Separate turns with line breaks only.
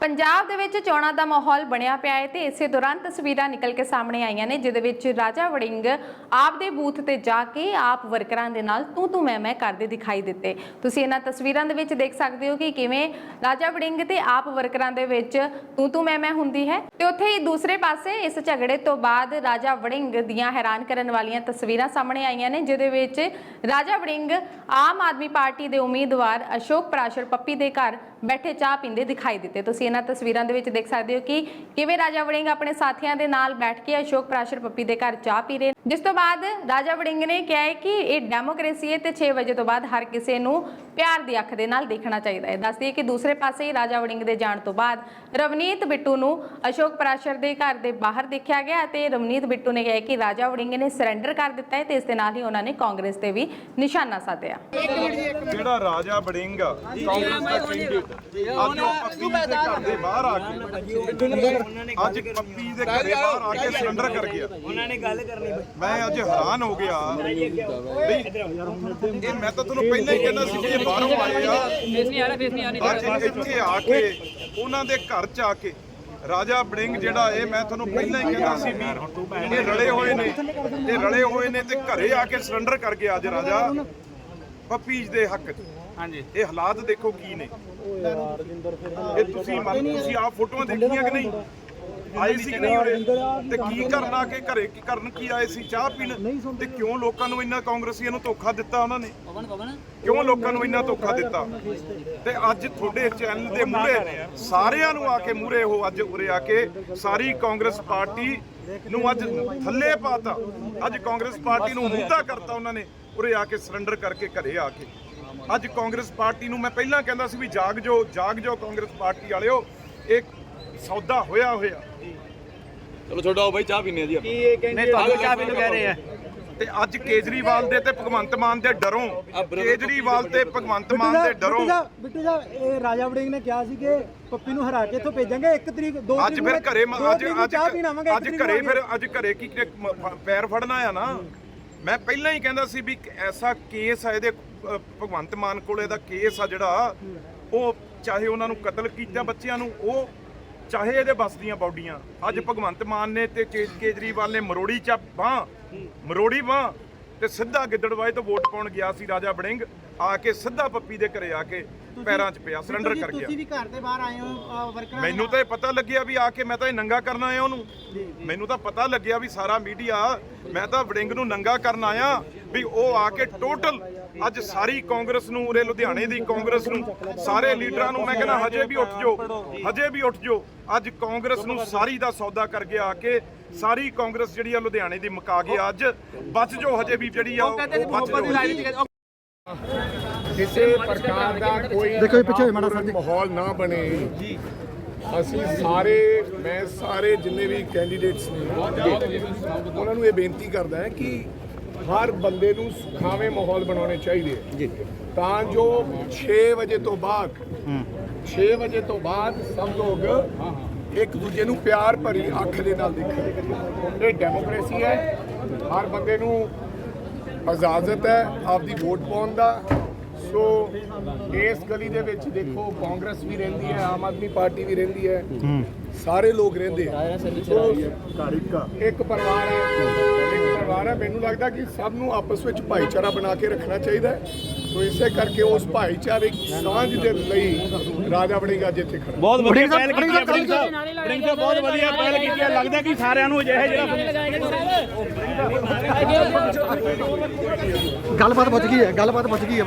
ਪੰਜਾਬ ਦੇ ਵਿੱਚ ਚੋਣਾਂ ਦਾ ਮਾਹੌਲ ਬਣਿਆ ਪਿਆ ਹੈ ਤੇ ਇਸੇ ਦੌਰਾਨ ਤਸਵੀਰਾਂ ਨਿਕਲ ਕੇ ਸਾਹਮਣੇ ਆਈਆਂ ਨੇ, ਜਿਹਦੇ ਵਿੱਚ ਰਾਜਾ ਵੜਿੰਗ ਆਪ ਬੂਥ ਤੇ ਜਾ ਕੇ ਆਪ ਵਰਕਰਾਂ ਦੇ ਨਾਲ ਤੂੰ ਤੂੰ ਮੈਂ ਮੈਂ ਕਰਦੇ ਦਿਖਾਈ ਦਿੱਤੇ। ਤੁਸੀਂ ਇਹਨਾਂ ਤਸਵੀਰਾਂ ਦੇ ਵਿੱਚ ਦੇਖ ਸਕਦੇ ਹੋ ਕਿ ਕਿਵੇਂ ਰਾਜਾ ਵੜਿੰਗ ਤੇ ਆਪ ਵਰਕਰਾਂ ਦੇ ਵਿੱਚ ਤੂੰ ਤੂੰ ਮੈਂ ਮੈਂ ਹੁੰਦੀ ਹੈ। ਤੇ ਉੱਥੇ ਹੀ ਦੂਸਰੇ ਪਾਸੇ ਇਸ ਝਗੜੇ ਤੋਂ ਬਾਅਦ ਰਾਜਾ ਵੜਿੰਗ ਦੀਆਂ ਹੈਰਾਨ ਕਰਨ ਵਾਲੀਆਂ ਤਸਵੀਰਾਂ ਸਾਹਮਣੇ ਆਈਆਂ ਨੇ, ਜਿਹਦੇ ਵਿੱਚ ਰਾਜਾ ਵੜਿੰਗ ਆਮ ਆਦਮੀ ਪਾਰਟੀ ਦੇ ਉਮੀਦਵਾਰ ਅਸ਼ੋਕ ਪ੍ਰਾਸ਼ਰ ਪੱਪੀ ਦੇ ਘਰ ਬੈਠੇ ਚਾਹ ਪੀਂਦੇ ਦਿਖਾਈ ਦਿੱਤੇ। ਤੁਸੀਂ ਇਹਨਾਂ ਤਸਵੀਰਾਂ ਦੇ ਵਿੱਚ ਦੇਖ ਸਕਦੇ ਹੋ ਕਿ ਕਿਵੇਂ ਰਾਜਾ ਵੜਿੰਗ ਆਪਣੇ ਸਾਥੀਆਂ ਦੇ ਨਾਲ ਬੈਠ ਕੇ ਅਸ਼ੋਕ ਪ੍ਰਾਸ਼ਰ ਪੱਪੀ ਦੇ ਘਰ ਚਾਹ ਪੀ ਰਹੇ ਜਿਸ ਤੋਂ ਬਾਅਦ ਰਾਜਾ ਵੜਿੰਗ ਨੇ ਕਿਹਾ ਹੈ ਕਿ ਇਹ ਡੈਮੋਕ੍ਰੇਸੀ ਹੈ ਤੇ 6 ਵਜੇ ਤੋਂ ਬਾਅਦ ਹਰ ਕਿਸੇ ਨੂੰ ਪਿਆਰ ਦੀ ਅੱਖ ਦੇ ਨਾਲ ਦੇਖਣਾ ਚਾਹੀਦਾ ਹੈ। ਦੱਸਦੀ ਹੈ ਕਿ ਦੂਸਰੇ ਪਾਸੇ ਰਾਜਾ ਵੜਿੰਗ ਦੇ ਜਾਣ ਤੋਂ ਬਾਅਦ ਰਵਨੀਤ ਬਿੱਟੂ ਨੂੰ ਅਸ਼ੋਕ ਪ੍ਰਾਸ਼ਰ ਦੇ ਘਰ ਦੇ ਬਾਹਰ ਦੇਖਿਆ ਗਿਆ ਤੇ ਰਵਨੀਤ ਬਿੱਟੂ ਨੇ ਕਿਹਾ ਕਿ ਰਾਜਾ ਵੜਿੰਗ ਨੇ ਸਰੈਂਡਰ ਕਰ ਦਿੱਤਾ ਹੈ ਤੇ ਇਸ ਦੇ ਨਾਲ ਹੀ ਉਹਨਾਂ ਨੇ ਕਾਂਗਰਸ ਤੇ ਵੀ ਨਿਸ਼ਾਨਾ ਸਾਧਿਆ।
ਜਿਹੜਾ ਰਾਜਾ ਵੜਿੰਗ ਕਾਂਗਰਸ ਦਾ ਕੈਂਡੀਡੇਟ ਅੱਜ ਪੱਪੀ ਦੇ ਘਰ ਦੇ ਬਾਹਰ ਆ ਕੇ ਅੱਜ ਪੱਪੀ ਦੇ ਘਰੇ ਬਾਹਰ ਆ ਕੇ ਸਰੈਂਡਰ ਕਰ ਗਿਆ।
ਉਹਨਾਂ ਨੇ ਗੱਲ ਕਰਨੀ
ਮੈਂ ਅੱਜ ਹੈਰਾਨ ਹੋ ਗਿਆ। ਵੀ ਇਹ ਮੈਂ ਤਾਂ ਤੁਹਾਨੂੰ ਪਹਿਲਾਂ ਹੀ ਕਹਿੰਦਾ ਸੀ ਕਿ ਇਹ ਬਾਹਰੋਂ ਆਏ ਆ।
ਫੇਸ ਨਹੀਂ ਆ ਰਿਹਾ ਫੇਸ ਨਹੀਂ ਆ ਰਿਹਾ
ਅੱਜ ਇੱਥੇ ਆ ਕੇ ਉਹਨਾਂ ਦੇ ਘਰ ਚ ਆ ਕੇ ਰਾਜਾ ਬੜਿੰਗ ਜਿਹੜਾ ਇਹ ਮੈਂ ਤੁਹਾਨੂੰ ਪਹਿਲਾਂ ਹੀ ਕਹਿੰਦਾ ਸੀ ਵੀ ਇਹ ਰਲੇ ਹੋਏ ਨੇ ਇਹ ਰਲੇ ਹੋਏ ਨੇ ਤੇ ਘਰੇ ਆ ਕੇ ਸਰੈਂਡਰ ਕਰ ਗਿਆ ਅੱਜ ਰਾਜਾ ਪੱਪੀਜ ਦੇ ਹੱਕ 'ਚ।
ਹਾਂਜੀ।
ਇਹ ਹਾਲਾਤ ਦੇਖੋ ਕੀ ਨੇ। ਇਹ ਤੁਸੀਂ ਮੰਨ ਤੁਸੀਂ ਆਪ ਫੋਟੋਆਂ ਦੇਖੀਆਂ ਕਿ ਨਹੀਂ? ਆਏ ਸੀ ਕਿ ਨਹੀਂ ਉਰੇ? ਤੇ ਕੀ ਕਰਨ ਆ ਕੇ ਘਰੇ? ਕੀ ਕਰਨ ਕੀ ਆਏ ਸੀ? ਚਾਹ ਪੀਣ? ਤੇ ਕਿਉਂ ਲੋਕਾਂ ਨੂੰ ਇੰਨਾ ਕਾਂਗਰਸੀਆਂ ਨੂੰ ਧੋਖਾ ਦਿੱਤਾ ਉਹਨਾਂ ਨੇ? ਕਿਉਂ ਲੋਕਾਂ ਨੂੰ ਇੰਨਾ ਧੋਖਾ ਦਿੱਤਾ? ਤੇ ਅੱਜ ਤੁਹਾਡੇ ਚੈਨਲ ਦੇ ਮੂਹਰੇ ਸਾਰਿਆਂ ਨੂੰ ਆ ਕੇ ਮੂਹਰੇ ਉਹ ਅੱਜ ਉਰੇ ਆ ਕੇ ਸਾਰੀ ਕਾਂਗਰਸ ਪਾਰਟੀ ਨੂੰ ਅੱਜ ਥੱਲੇ ਪਾਤਾ। ਅੱਜ ਕਾਂਗਰਸ ਪਾਰਟੀ ਨੂੰ ਮੁੱਦਾ ਕਰਤਾ ਉਹਨਾਂ ਨੇ ਉਰੇ ਆ ਕੇ ਸਰੈਂਡਰ ਕਰਕੇ ਘਰੇ ਆ ਕੇ। ਅੱਜ ਕਾਂਗਰਸ ਪਾਰਟੀ ਨੂੰ ਮੈਂ ਪਹਿਲਾਂ ਕਹਿੰਦਾ ਸੀ ਵੀ ਜਾਗ ਜੋ ਜਾਗ ਜੋ ਕਾਂਗਰਸ ਪਾਰਟੀ ਵਾਲਿਓ। ਇਹ ਸੌਦਾ ਹੋਇਆ ਹੋਇਆ।
ਚਲੋ ਛੋੜੋ ਬਾਈ ਚਾਹ ਪੀਨੇ ਆ ਜੀ ਆਪਾਂ।
ਨਹੀਂ ਤੁਹਾਨੂੰ ਚਾਹ ਪੀਣ ਕਹਿ ਰਹੇ ਆ?
ਤੇ ਅੱਜ ਕੇਜਰੀਵਾਲ ਦੇ ਤੇ ਭਗਵੰਤ ਮਾਨ ਦੇ ਡਰੋਂ। ਕੇਜਰੀਵਾਲ ਤੇ ਭਗਵੰਤ ਮਾਨ ਦੇ ਡਰੋਂ।
ਬਿੱਟੂ ਸਾਹਿਬ ਇਹ ਰਾਜਾ ਵੜਿੰਗ ਨੇ ਕਿਹਾ ਸੀ ਕਿ ਪੱਪੀ ਨੂੰ ਹਰਾ ਕੇ ਇੱਥੋਂ ਭੇਜਾਂਗੇ 1 ਤਰੀਕ 2
ਅੱਜ ਫਿਰ ਘਰੇ ਅੱਜ ਅੱਜ ਘਰੇ ਫਿਰ ਅੱਜ ਘਰੇ ਕੀ ਕੀ ਪੈਰ ਫੜਨਾ ਆ ਨਾ? ਮੈਂ ਪਹਿਲਾਂ ਹੀ ਕਹਿੰਦਾ ਸੀ ਵੀ ਇੱਕ ਐਸਾ ਕੇਸ ਆ ਇਹਦੇ ਅ, ਭਗਵੰਤ ਮਾਨ ਕੋਲ ਇਹਦਾ ਕੇਸ ਆ ਜਿਹੜਾ ਉਹ ਚਾਹੇ ਉਹਨਾਂ ਨੂੰ ਕਤਲ ਕੀਤਾ ਬੱਚਿਆਂ ਨੂੰ ਉਹ ਚਾਹੇ ਇਹਦੇ ਬਸ ਦੀਆਂ ਬੌਡੀਆਂ। ਅੱਜ ਭਗਵੰਤ ਮਾਨ ਨੇ ਤੇ ਕੇ- ਕੇਜਰੀਵਾਲ ਨੇ ਮਰੋੜੀ ਚ ਬਾਹ। ਮਰੋੜੀ ਬਾਹ। ਤੇ ਸਿੱਧਾ ਗਿੱਦੜਵਾਏ ਤੋਂ ਵੋਟ ਪਾਉਣ ਗਿਆ ਸੀ ਰਾਜਾ ਬੜਿੰਗ ਆ ਕੇ ਸਿੱਧਾ ਪੱਪੀ ਦੇ ਘਰੇ ਆ ਕੇ ਪੈਰਾਂ 'ਚ ਪਿਆ ਸਰੈਂਡਰ ਕਰ ਗਿਆ।
ਤੁਸੀਂ ਵੀ ਘਰ ਦੇ ਬਾਹਰ ਆਏ ਹੋ ਵਰਕਰਾਂ
ਮੈਨੂੰ ਤਾਂ ਇਹ ਪਤਾ ਲੱਗਿਆ ਵੀ ਆ ਕੇ ਮੈਂ ਤਾਂ ਇਹ ਨੰਗਾ ਕਰਨ ਆਇਆ ਉਹਨੂੰ। ਮੈਨੂੰ ਤਾਂ ਪਤਾ ਲੱਗਿਆ ਵੀ ਸਾਰਾ ਮੀਡੀਆ ਮੈਂ ਤਾਂ ਵੜਿੰਗ ਨੂੰ ਨੰਗਾ ਕਰਨ ਆਇਆ ਵੀ ਉਹ ਆ ਕੇ ਟੋਟਲ ਅੱਜ ਸਾਰੀ ਕਾਂਗਰਸ ਨੂੰ ਉਰੇ ਲੁਧਿਆਣੇ ਦੀ ਕਾਂਗਰਸ ਨੂੰ ਸਾਰੇ ਲੀਡਰਾਂ ਨੂੰ ਮੈਂ ਕਹਿੰਦਾ ਹਜੇ ਵੀ ਉੱਠ ਜਾਓ ਹਜੇ ਵੀ ਉੱਠ ਜਾਓ। ਅੱਜ ਕਾਂਗਰਸ ਨੂੰ ਸਾਰੀ ਦਾ ਸੌਦਾ ਕਰ ਗਿਆ ਆ ਕੇ ਸਾਰੀ ਕਾਂਗਰਸ ਜਿਹੜੀ ਆ ਲੁਧਿਆਣੇ ਦੀ ਮੁਕਾ ਗਿਆ ਅੱਜ ਬਚ ਜਾਓ ਹਜੇ ਵੀ ਜਿਹੜੀ ਆ ਉਹ ਬਚ ਜਾਓ।
ਕਿਸੇ ਪ੍ਰਕਾਰ ਦਾ ਕੋਈ
ਦੇਖੋ ਇਹ ਪਿੱਛੇ ਮਾੜਾ ਜੀ।
ਮਾਹੌਲ ਨਾ ਬਣੇ। ਜੀ ਅਸੀਂ ਸਾਰੇ ਮੈਂ ਸਾਰੇ ਜਿੰਨੇ ਵੀ ਕੈਂਡੀਡੇਟਸ ਨੇ ਉਹਨਾਂ ਨੂੰ ਇਹ ਬੇਨਤੀ ਕਰਦਾ ਹੈ ਕਿ ਹਰ ਬੰਦੇ ਨੂੰ ਸੁਖਾਵੇਂ ਮਾਹੌਲ ਬਣਾਉਣੇ ਚਾਹੀਦੇ ਜੀ। ਤਾਂ ਜੋ 6 ਵਜੇ ਤੋਂ ਬਾਅਦ 6 ਵਜੇ ਤੋਂ ਬਾਅਦ ਸਭ ਲੋਕ ਇੱਕ ਦੂਜੇ ਨੂੰ ਪਿਆਰ ਭਰੀ ਅੱਖ ਦੇ ਨਾਲ ਦੇਖਣ। ਇਹ ਡੈਮੋਕ੍ਰੇਸੀ ਹੈ। ਹਰ ਬੰਦੇ ਨੂੰ ਇਜਾਜ਼ਤ ਹੈ ਆਪਦੀ ਵੋਟ ਪਾਉਣ ਦਾ। ਸੋ ਇਸ ਗਲੀ ਦੇ ਵਿੱਚ ਦੇਖੋ ਕਾਂਗਰਸ ਵੀ ਰਹਿੰਦੀ ਹੈ ਆਮ ਆਦਮੀ ਪਾਰਟੀ ਵੀ ਰਹਿੰਦੀ ਹੈ। ਸਾਰੇ ਲੋਕ ਰਹਿੰਦੇ ਆ। ਸੋ ਇੱਕ ਪਰਿਵਾਰ ਹੈ। ਪਰਿਵਾਰ ਹੈ ਮੈਨੂੰ ਲੱਗਦਾ ਕਿ ਸਭ ਨੂੰ ਆਪਸ ਵਿੱਚ ਭਾਈਚਾਰਾ ਬਣਾ ਕੇ ਰੱਖਣਾ ਚਾਹੀਦਾ ਹੈ। ਸੋ ਇਸੇ ਕਰਕੇ ਉਸ ਭਾਈਚਾਰੇ ਦੀ ਸਾਂਝ ਦੇ ਲਈ ਰਾਜਾ ਵੜਿੰਗਾ ਜਿੱਥੇ ਖੜਾ।
ਬਹੁਤ ਵਧੀਆ ਪਹਿਲ ਕੀਤੀ ਹੈ ਬ੍ਰਿੰਗ ਸਾਹਿਬ। ਬ੍ਰਿੰਗ ਸਾਹਿਬ ਬਹੁਤ ਵਧੀਆ ਪਹਿਲ ਕੀਤੀ ਹੈ ਲੱਗਦਾ ਕਿ ਸਾਰਿਆਂ ਨੂੰ ਅਜਿਹੇ ਜਿਹੜਾ
ਗੱਲਬਾਤ ਪੁੱਛ ਗਈ ਹੈ ਗੱਲਬਾਤ ਪੁੱਛ ਗਈ ਹੈ